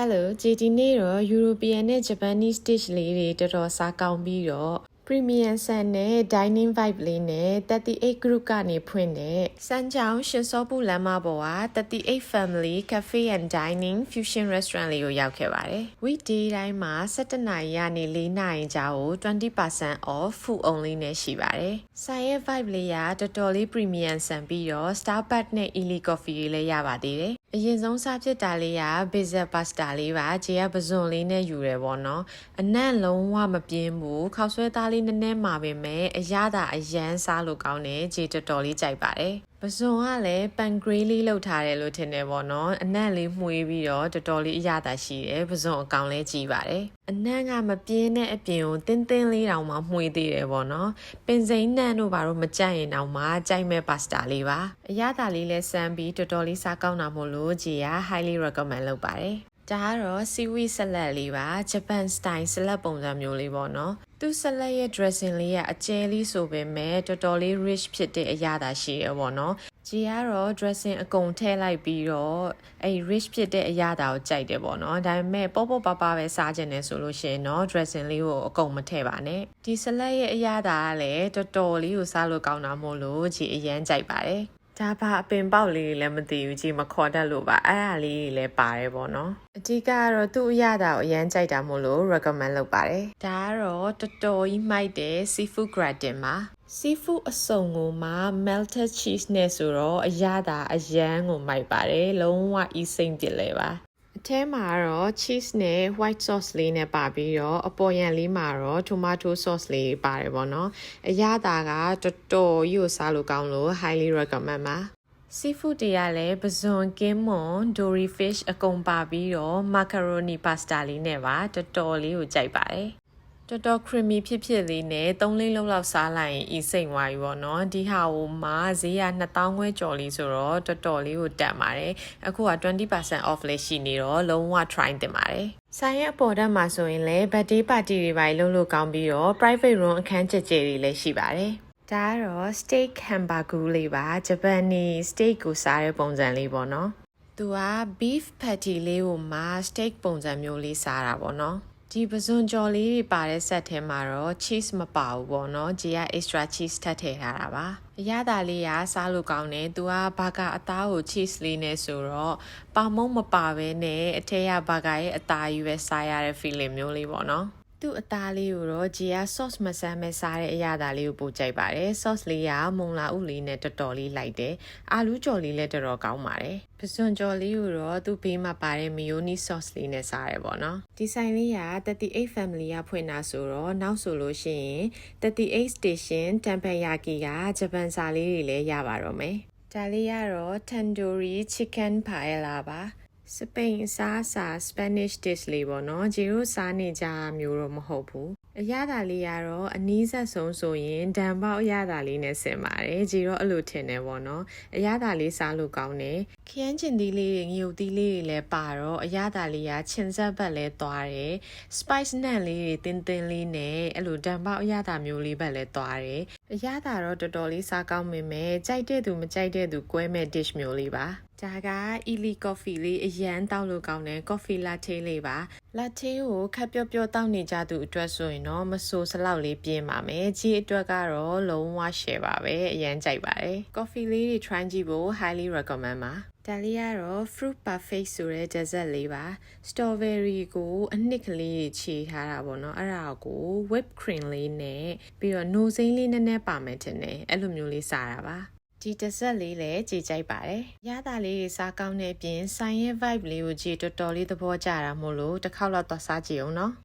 Hello ဂျီဒီနေ့တော့ European နဲ့ Japanese dish လေးတွေတော်တော်စားကောင်းပြီးတော့ Premium Sun နဲ့ Dining Vibe လေးနဲ့38 Group ကနေဖွင့်တဲ့စမ်းချောင်းရှင်စောပူလမ်းမပေါ်က38 Family Cafe and Dining Fusion Restaurant လေးကိုရောက်ခဲ့ပါတယ်။ Weekday တိုင်းမှာ17နာရီကနေ4နာရီကြာကို20% off food only နဲ့ရှိပါတယ်။ဆိုင်ရဲ့ vibe လေးကတော်တော်လေး premium ဆန်ပြီးတော့ Starbucks နဲ့ Elite Coffee တွေလည်းရပါသေးတယ်။ အရင်ဆုံးစားဖြစ်တာလေးက pizza pasta လေးပါ။ဂျေကပဇွန်လေးနဲ့ယူတယ်ပေါ့နော်။အနံ့လုံးဝမပြင်းဘူး။ခောက်ဆွဲသားလေးနည်းနည်းမှာပဲမဲ့အရသာအရန်စားလို့ကောင်းတယ်။ဂျေတော်တော်လေးကြိုက်ပါတယ်။ ပဇွန်ကလည်းပန်ဂရေးလေးလောက်ထားတယ်လို့ထင်တယ်ပေါ့နော်အနံ့လေးမှုေးပြီးတော့တော်တော်လေးအရသာရှိတယ်ပဇွန်အကောင်လေးကြီးပါတယ်အနံ့ကမပြင်းတဲ့အပြင်ကိုတင်းတင်းလေးတောင်မှမှုေးသေးတယ်ပေါ့နော်ပင်စိမ့်နံ့တို့ဘာလို့မကြိုက်ရင်တောင်မှကြိုက်မဲ့ပါစတာလေးပါအရသာလေးလဲစမ်းပြီးတော်တော်လေးစားကောင်းတာမို့လို့ဂျီက highly recommend လုပ်ပါတယ် ဒါကတော့ seaweed salad လေးပါ Japan style salad ပုံစံမျိုးလေးပေါ့နော်သူ salad ရဲ့ dressing လေးကအကျဲလေးဆိုပေမဲ့တော်တော်လေး rich ဖြစ်တဲ့အရာသာရှိရပေါ့နော်ဂျီကတော့ dressing အကုန်ထည့်လိုက်ပြီးတော့အဲ့ rich ဖြစ်တဲ့အရာသာကိုကြိုက်တယ်ပေါ့နော်ဒါပေမဲ့ပေါ့ပေါ့ပါပါပဲစားခြင်းနဲ့ဆိုလို့ရှိရင်တော့ dressing လေးကိုအကုန်မထည့်ပါနဲ့ဒီ salad ရဲ့အရာသာကလည်းတော်တော်လေးကိုစားလို့ကောင်းတာမို့လို့ဂျီအရန်ကြိုက်ပါတယ် ဒါပါအပင်ပေါက်လေးလည်းမသိဘူးကြီးမခေါ်တတ်လို့ပါအဲ့ဒါလေးလည်းပါတယ်ပေါ့နော်အဓိကကတော့သူ့အရသာကိုအရန်ကြိုက်တာမို့လို့ recommend လုပ်ပါတယ်ဒါကတော့တော်တော်ကြီးမိုက်တဲ့ seafood gratin ပါ seafood အစုံကိုမှ melted cheese နဲ့ဆိုတော့အရသာအရန်ကိုမိုက်ပါတယ်လုံးဝ easy ပြစ်လဲပါ အထဲမှာတော့ cheese နဲ့ white sauce လေးနဲ့ပါပြီးတော့အပေါ်ရန်လေးမှာတော့ tomato sauce လေးပါတယ်ပေါ့နော်အရသာကတော်တော်ကြီးကိုစားလို့ကောင်းလို့ highly recommend ပါ seafood တွေကလည်းပဇွန်ကင်းမွန် dory fish အကုန်ပါပြီးတော့ macaroni pasta လေးနဲ့ပါတော်တော်လေးကိုကြိုက်ပါတယ် တော်တော် creamy ဖြစ်ဖြစ်လေးနဲ့၃လေးလုံးလောက်စားလိုက်ရင်ဤစိတ်ဝါပြီပေါ့နော်ဒီဟာဟိုမှာဈေးက2000ခွဲကျော်လေးဆိုတော့တော်တော်လေးကိုတက်ပါတယ်အခုက20% off လေးရှိနေတော့လုံးဝ try တင်ပါတယ်ဆိုင်ရဲ့အပေါ်တက်မှာဆိုရင်လည်း birthday party တွေပါလုံးလို့ကောင်းပြီးတော့ private room အခန်းကျကျတွေလည်းရှိပါတယ်ဒါကတော့ steak hamburger လေးပါဂျပန်နီ steak ကိုစားတဲ့ပုံစံလေးပေါ့နော်သူက beef patty လေးကိုမှ steak ပုံစံမျိုးလေးစားတာပေါ့နော် ဒီပဇွန်ကြော်လေးတွေပါတဲ့ဆက်ထဲမှာတော့ cheese မပါဘူးပေါ့နော်ဂျီက extra cheese ထပ်ထည့်ထားတာပါအရသာလေးကစားလို့ကောင်းတယ်သူကဘာကာအသားကို cheese လေးနဲ့ဆိုတော့ပါမုံမပါဘဲနဲ့အထက်ကဘာကာရဲ့အသားကြီးပဲစားရတဲ့ feeling မျိုးလေးပေါ့နော် သူ့အသားလေးကိုတော့ဂျီယာ sauce မဆမ်းမဲ့စားတဲ့အရာသာလေးကိုပို့ကြိုက်ပါတယ် sauce လေးကမုံလာဥလေးနဲ့တော်တော်လေးလိုက်တယ်အာလူးကြော်လေးလည်းတော်တော်ကောင်းပါတယ်ပစွန်ကြော်လေးကိုတော့သူ့ဘေးမှာပါတဲ့ mayonnaise sauce လေးနဲ့စားရပေါ့နော်ဒီဆိုင်လေးက38 family ကဖွင့်တာဆိုတော့နောက်ဆိုလို့ရှိရင်38 station တမ်ပန်ယာကီကဂျပန်စာလေးတွေလည်းရပါတော့မယ်ဒါလေးကတော့ tandoori chicken paella ပါ စပိန်အစားအစာ Spanish dish လေးပေါ့နော်ဂျီရိုစားနေကြမျိုးတော့မဟုတ်ဘူးအရသာလေးကတော့အနီးဆက်ဆုံးဆိုရင်ဒံပေါက်အရသာလေးနဲ့ဆင်ပါတယ်ဂျီတော့အဲ့လိုထင်တယ်ပေါ့နော်အရသာလေးစားလို့ကောင်းတယ်ခရမ်းချင်သီးလေးတွေငရုတ်သီးလေးတွေလည်းပါတော့အရသာလေးကချင်ဆက်ဘက်လဲသွားတယ် spice နံ့လေးတွေတင်းတင်းလေးနဲ့အဲ့လိုဒံပေါက်အရသာမျိုးလေးဘက်လဲသွားတယ်အရသာတော့တော်တော်လေးစားကောင်းမိမယ်ကြိုက်တဲ့သူမကြိုက်တဲ့သူကွဲမဲ့ dish မျိုးလေးပါ ဒါက Eli Coffee လေးအရန်တောက်လို့ကောင်းတယ် Coffee Latte လေးပါ Latte ကိုခပ်ပျော့ပျော့တောက်နေကြသူအတွက်ဆိုရင်တော့မဆိုးစလောက်လေးပြင်းပါမယ်ကြီးအတွက်ကတော့လုံးဝ share ပါပဲအရန်ကြိုက်ပါတယ် Coffee လေးတွေ try ကြည့်ဖို့ highly recommend ပါဒါလေးကတော့ fruit parfait ဆိုတဲ့ dessert လေးပါ strawberry ကိုအနှစ်ကလေးခြေထားတာပေါ့နော်အဲ့ဒါကို whipped cream လေးနဲ့ပြီးတော့ no စိမ့်လေးနည်းနည်းပါမယ်ထင်တယ်အဲ့လိုမျိုးလေးစားတာပါ ဒီတစ်ဆက်လေးလည်းကြည်ကြိုက်ပါတယ်။ရတာလေးတွေစားကောင်းတဲ့အပြင်ဆိုင်ရဲ့ vibe လေးကိုကြည်တော်တော်လေးသဘောကျတာမို့လို့တစ်ခေါက်တော့သွားစားကြည့်အောင်နော်။